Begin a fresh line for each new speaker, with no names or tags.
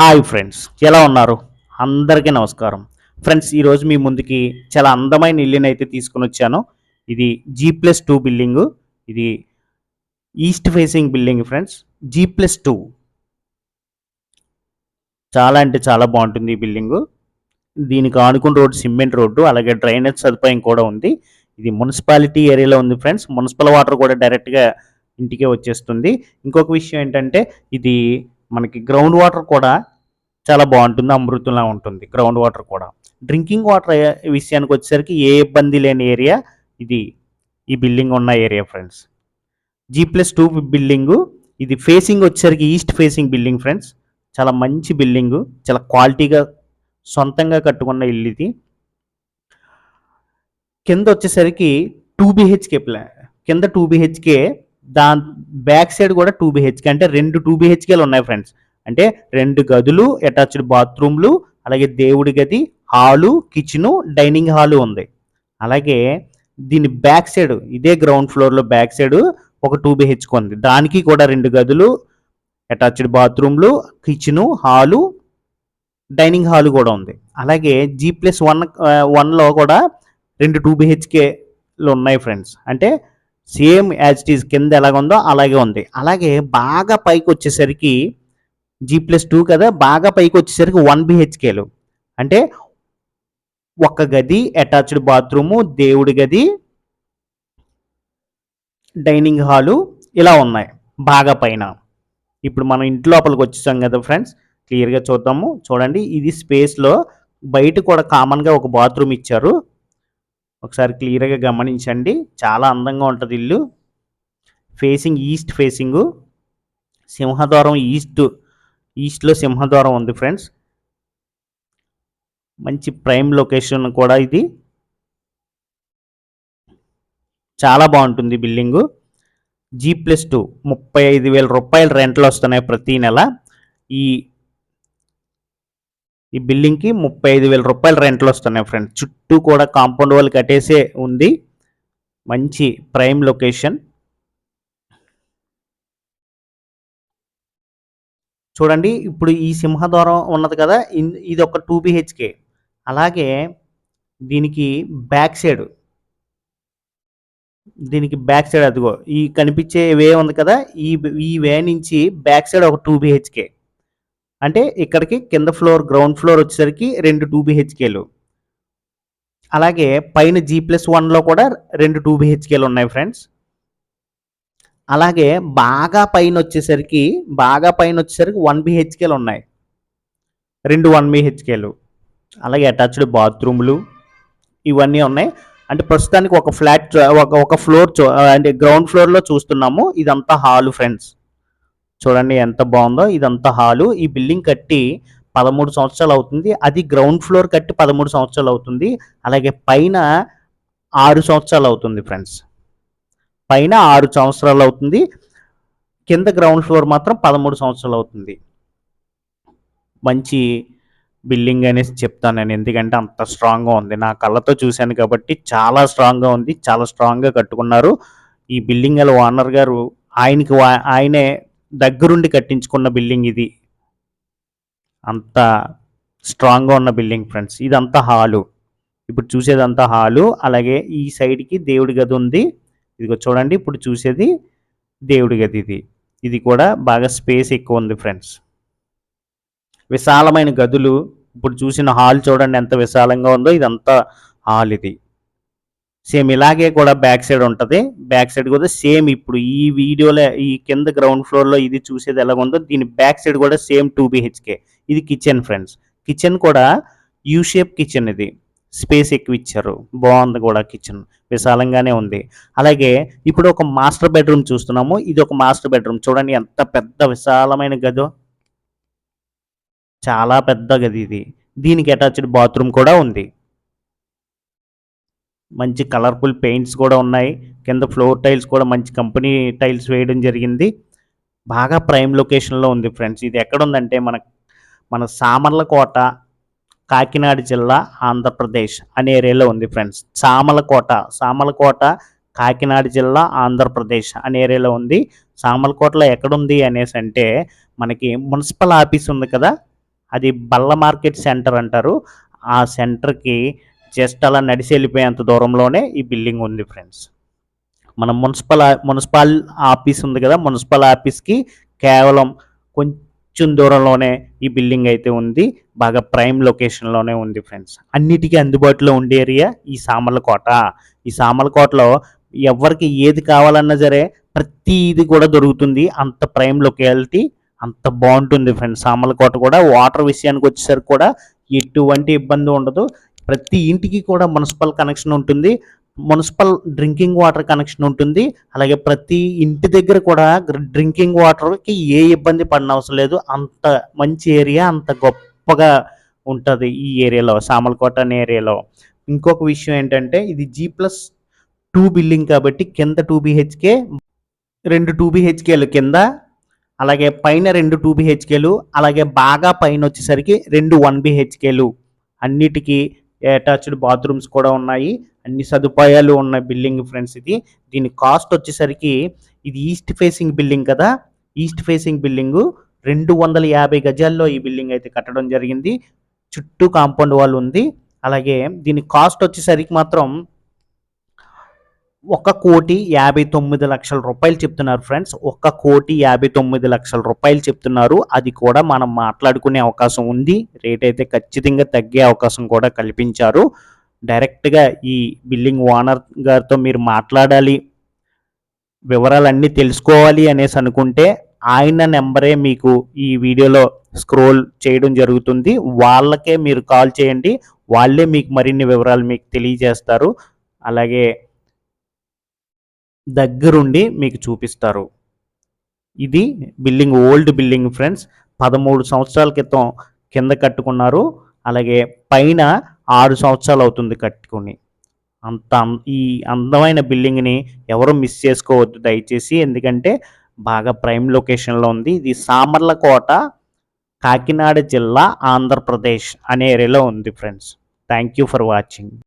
Hi friends ఎలా ఉన్నారు? అందరికీ నమస్కారం. ఫ్రెండ్స్ ఈరోజు మీ ముందుకి చాలా అందమైన ఇల్లుని అయితే తీసుకుని వచ్చాను. ఇది జీ ప్లస్ టూ బిల్డింగ్ ఇది east facing building friends G plus two చాలా అంటే చాలా బాగుంటుంది ఈ బిల్డింగు దీనికి ఆనుకున్న రోడ్డు సిమెంట్ రోడ్డు అలాగే డ్రైనేజ్ సదుపాయం కూడా ఉంది. ఇది మున్సిపాలిటీ ఏరియాలో ఉంది ఫ్రెండ్స్. మున్సిపల్ వాటర్ కూడా డైరెక్ట్గా ఇంటికే వచ్చేస్తుంది. ఇంకొక విషయం ఏంటంటే ఇది మనకి గ్రౌండ్ వాటర్ కూడా చాలా బాగుంటుంది అమృతంలా ఉంటుంది గ్రౌండ్ వాటర్ కూడా. డ్రింకింగ్ వాటర్ విషయానికి వచ్చేసరికి ఏ ఇబ్బంది లేని ఏరియా ఇది ఈ బిల్డింగ్ ఉన్న area friends G plus two building ఇది ఫేసింగ్ వచ్చేసరికి ఈస్ట్ ఫేసింగ్ బిల్డింగ్ ఫ్రెండ్స్ చాలా మంచి బిల్డింగు చాలా క్వాలిటీగా సొంతంగా కట్టుకున్న ఇల్లు ఇది. కింద వచ్చేసరికి టూ బిహెచ్కే ప్లా కింద టూ బిహెచ్కే దాని బ్యాక్ సైడ్ కూడా టూ బిహెచ్కే అంటే రెండు టూ బిహెచ్కేలు ఉన్నాయి ఫ్రెండ్స్. అంటే రెండు గదులు అటాచ్డ్ బాత్రూమ్లు అలాగే దేవుడి గది హాలు కిచెను డైనింగ్ హాలు ఉంది. అలాగే దీని బ్యాక్ సైడ్ ఇదే గ్రౌండ్ ఫ్లోర్లో బ్యాక్ సైడ్ ఒక టూ బిహెచ్కే ఉంది. దానికి కూడా రెండు గదులు అటాచ్డ్ బాత్రూమ్లు కిచెను హాలు డైనింగ్ హాల్ కూడా ఉంది. అలాగే జీ ప్లస్ వన్ వన్లో కూడా రెండు టూ బిహెచ్కేలు ఉన్నాయి ఫ్రెండ్స్. అంటే సేమ్ యాజ్ ఇట్ ఈజ్ కింద ఎలాగుందో అలాగే ఉంది. అలాగే బాగా పైకి వచ్చేసరికి జీ ప్లస్ టూ కదా బాగా పైకి వచ్చేసరికి వన్ బిహెచ్కేలు అంటే ఒక గది అటాచ్డ్ బాత్రూము దేవుడి గది డైనింగ్ హాలు ఇలా ఉన్నాయి బాగా పైన. ఇప్పుడు మనం ఇంటి లోపలికి వచ్చేసాం కదా ఫ్రెండ్స్ క్లియర్గా చూద్దాము. చూడండి ఇది స్పేస్లో బయట కూడా కామన్గా ఒక బాత్రూమ్ ఇచ్చారు. ఒకసారి క్లియర్గా గమనించండి. చాలా అందంగా ఉంటుంది ఇల్లు. ఫేసింగ్ ఈస్ట్ ఫేసింగు సింహద్వారం ఈస్ట్ ఈస్ట్లో సింహద్వారం ఉంది ఫ్రెండ్స్. మంచి ప్రైమ్ లొకేషన్ కూడా ఇది. చాలా బాగుంటుంది బిల్డింగు. జీ ప్లస్ టూ ముప్పై ఐదు వేల రూపాయలు రెంట్లు వస్తున్నాయి ప్రతి నెల. ఈ ఈ బిల్డింగ్కి ముప్పై ఐదు వేల రూపాయలు రెంట్లు వస్తున్నాయి ఫ్రెండ్స్. చుట్టూ కూడా కాంపౌండ్ వాళ్ళు కట్టేసే ఉంది. మంచి ప్రైమ్ లొకేషన్. చూడండి ఇప్పుడు ఈ సింహద్వారం ఉన్నది కదా ఇది ఒక టూ బిహెచ్కే అలాగే దీనికి బ్యాక్ సైడ్. దీనికి బ్యాక్ సైడ్ అదిగో ఈ కనిపించే వే ఉంది కదా ఈ ఈ వే నుంచి బ్యాక్ సైడ్ ఒక టూ బిహెచ్కే అంటే ఇక్కడికి కింద ఫ్లోర్ గ్రౌండ్ ఫ్లోర్ వచ్చేసరికి రెండు టూ బిహెచ్కేలు. అలాగే పైన జీ ప్లస్ వన్లో కూడా రెండు టూ బిహెచ్కేలు ఉన్నాయి ఫ్రెండ్స్. అలాగే బాగా పైన వచ్చేసరికి బాగా పైన వచ్చేసరికి వన్ బిహెచ్కేలు ఉన్నాయి. రెండు వన్ బిహెచ్కేలు. అలాగే అటాచ్డ్ బాత్రూమ్లు ఇవన్నీ ఉన్నాయి. అంటే ప్రస్తుతానికి ఒక ఫ్లాట్ ఒక ఒక ఫ్లోర్ చూ అంటే గ్రౌండ్ ఫ్లోర్లో చూస్తున్నాము. ఇదంతా హాలు ఫ్రెండ్స్. చూడండి ఎంత బాగుందో ఇదంతా హాలు. ఈ బిల్డింగ్ కట్టి పదమూడు సంవత్సరాలు అవుతుంది. అది గ్రౌండ్ ఫ్లోర్ కట్టి పదమూడు సంవత్సరాలు అవుతుంది. అలాగే పైన ఆరు సంవత్సరాలు అవుతుంది ఫ్రెండ్స్. పైన ఆరు సంవత్సరాలు అవుతుంది. కింద గ్రౌండ్ ఫ్లోర్ మాత్రం పదమూడు సంవత్సరాలు అవుతుంది. మంచి బిల్డింగ్ అనేసి చెప్తాను నేను. ఎందుకంటే అంత స్ట్రాంగ్గా ఉంది. నా కళ్ళతో చూశాను కాబట్టి చాలా స్ట్రాంగ్గా ఉంది. చాలా స్ట్రాంగ్గా కట్టుకున్నారు. ఈ బిల్డింగ్ గల ఓనర్ గారు ఆయనకి వా- ఆయనే దగ్గరుండి కట్టించుకున్న బిల్డింగ్ ఇది. అంత స్ట్రాంగ్గా ఉన్న బిల్డింగ్ ఫ్రెండ్స్. ఇదంతా హాలు. ఇప్పుడు చూసేదంతా హాలు. అలాగే ఈ సైడ్కి దేవుడి గది ఉంది. ఇదిగో చూడండి ఇప్పుడు చూసేది దేవుడి గది ఇది. ఇది కూడా బాగా స్పేస్ ఎక్కువ ఉంది ఫ్రెండ్స్. విశాలమైన గదులు. ఇప్పుడు చూసిన హాల్ చూడండి ఎంత విశాలంగా ఉందో. ఇదంతా హాల్ ఇది. సేమ్ ఇలాగే కూడా బ్యాక్ సైడ్ ఉంటుంది. బ్యాక్ సైడ్ కూడా సేమ్ ఇప్పుడు ఈ వీడియోలో ఈ కింద గ్రౌండ్ ఫ్లోర్లో ఇది చూసేది ఎలా ఉందో దీని బ్యాక్ సైడ్ కూడా సేమ్ టూ బిహెచ్కే ఇది కిచెన్ ఫ్రెండ్స్ కిచెన్ కూడా యూ షేప్ కిచెన్ ఇది. స్పేస్ ఎక్కువ ఇచ్చారు. బాగుంది కూడా కిచెన్ విశాలంగానే ఉంది. అలాగే ఇప్పుడు ఒక మాస్టర్ బెడ్రూమ్ చూస్తున్నాము. ఇది ఒక మాస్టర్ బెడ్రూమ్ చూడండి ఎంత పెద్ద విశాలమైన గదో. చాలా పెద్ద గది ఇది. దీనికి అటాచ్డ్ బాత్రూమ్ కూడా ఉంది. మంచి కలర్ఫుల్ పెయింట్స్ కూడా ఉన్నాయి. కింద ఫ్లోర్ టైల్స్ కూడా మంచి కంపెనీ టైల్స్ వేయడం జరిగింది. బాగా ప్రైమ్ లొకేషన్లో ఉంది ఫ్రెండ్స్. ఇది ఎక్కడ ఉందంటే మన మన సామర్లకోట కాకినాడ జిల్లా ఆంధ్రప్రదేశ్ అనే ఏరియాలో ఉంది ఫ్రెండ్స్. సామలకోట సామలకోట కాకినాడ జిల్లా ఆంధ్రప్రదేశ్ అనే ఏరియాలో ఉంది. సామలకోటలో ఎక్కడుంది అనేసి అంటే మనకి మున్సిపల్ ఆఫీస్ ఉంది కదా అది బల్ల మార్కెట్ సెంటర్ అంటారు. ఆ సెంటర్కి జస్ట్ అలా నడిచి వెళ్ళిపోయేంత దూరంలోనే ఈ బిల్డింగ్ ఉంది ఫ్రెండ్స్ మన మున్సిపల్ మున్సిపల్ ఆఫీస్ ఉంది కదా మున్సిపల్ ఆఫీస్కి కేవలం కొంచెం దూరంలోనే ఈ బిల్డింగ్ అయితే ఉంది. బాగా ప్రైమ్ లొకేషన్లోనే ఉంది ఫ్రెండ్స్ అన్నిటికీ అందుబాటులో ఉండే ఏరియా ఈ సామర్లకోట. ఈ సామర్లకోటలో ఎవరికి ఏది కావాలన్నా సరే ప్రతిది కూడా దొరుకుతుంది. అంత ప్రైమ్ లొకాలిటీ అంత బాగుంటుంది ఫ్రెండ్స్ సామర్లకోట కూడా వాటర్ విషయానికి వచ్చేసరికి కూడా ఎటువంటి ఇబ్బంది ఉండదు. ప్రతి ఇంటికి కూడా మున్సిపల్ కనెక్షన్ ఉంటుంది. మున్సిపల్ డ్రింకింగ్ వాటర్ కనెక్షన్ ఉంటుంది. అలాగే ప్రతి ఇంటి దగ్గర కూడా డ్రింకింగ్ వాటర్కి ఏ ఇబ్బంది పడిన అవసరం లేదు. అంత మంచి ఏరియా అంత గొప్పగా ఉంటుంది ఈ ఏరియాలో సామలకోట అనే ఏరియాలో. ఇంకొక విషయం ఏంటంటే ఇది జీ ప్లస్ టూ బిల్డింగ్ కాబట్టి కింద టూ బిహెచ్కే రెండు టూ బిహెచ్కేలు కింద అలాగే పైన రెండు టూ బిహెచ్కేలు అలాగే బాగా పైన వచ్చేసరికి రెండు వన్ బిహెచ్కేలు. అన్నిటికీ అటాచ్డ్ బాత్రూమ్స్ కూడా ఉన్నాయి. అన్ని సదుపాయాలు ఉన్న బిల్డింగ్ ఫ్రెండ్స్ ఇది. దీని కాస్ట్ వచ్చేసరికి ఇది ఈస్ట్ ఫేసింగ్ బిల్డింగ్ కదా. ఈస్ట్ ఫేసింగ్ బిల్డింగ్ రెండు వందల యాభై గజాల్లో ఈ బిల్డింగ్ అయితే కట్టడం జరిగింది. చుట్టూ కాంపౌండ్ వాల్ ఉంది. అలాగే దీని కాస్ట్ వచ్చేసరికి మాత్రం ఒక కోటి యాభై తొమ్మిది లక్షల రూపాయలు చెప్తున్నారు ఫ్రెండ్స్. ఒక కోటి యాభై తొమ్మిది లక్షల రూపాయలు చెప్తున్నారు. అది కూడా మనం మాట్లాడుకునే అవకాశం ఉంది. రేట్ అయితే ఖచ్చితంగా తగ్గే అవకాశం కూడా కల్పించారు. డైరెక్ట్గా ఈ బిల్డింగ్ ఓనర్ గారితో మీరు మాట్లాడాలి వివరాలన్నీ తెలుసుకోవాలి అనేసి అనుకుంటే ఆయన నెంబరే మీకు ఈ వీడియోలో స్క్రోల్ చేయడం జరుగుతుంది. వాళ్ళకే మీరు కాల్ చేయండి. వాళ్ళే మీకు మరిన్ని వివరాలు మీకు తెలియజేస్తారు. అలాగే దగ్గరుండి మీకు చూపిస్తారు. ఇది బిల్డింగ్ ఓల్డ్ బిల్డింగ్ ఫ్రెండ్స్. పదమూడు సంవత్సరాల క్రితం కింద కట్టుకున్నారు. అలాగే పైన ఆరు సంవత్సరాలు అవుతుంది కట్టుకుని. అంత ఈ అందమైన బిల్డింగ్ని ఎవరు మిస్ చేసుకోవద్దు దయచేసి. ఎందుకంటే బాగా ప్రైమ్ లొకేషన్లో ఉంది. ఇది సామర్లకోట కాకినాడ జిల్లా ఆంధ్రప్రదేశ్ అనే ఏరియాలో ఉంది friends. Thank you for watching.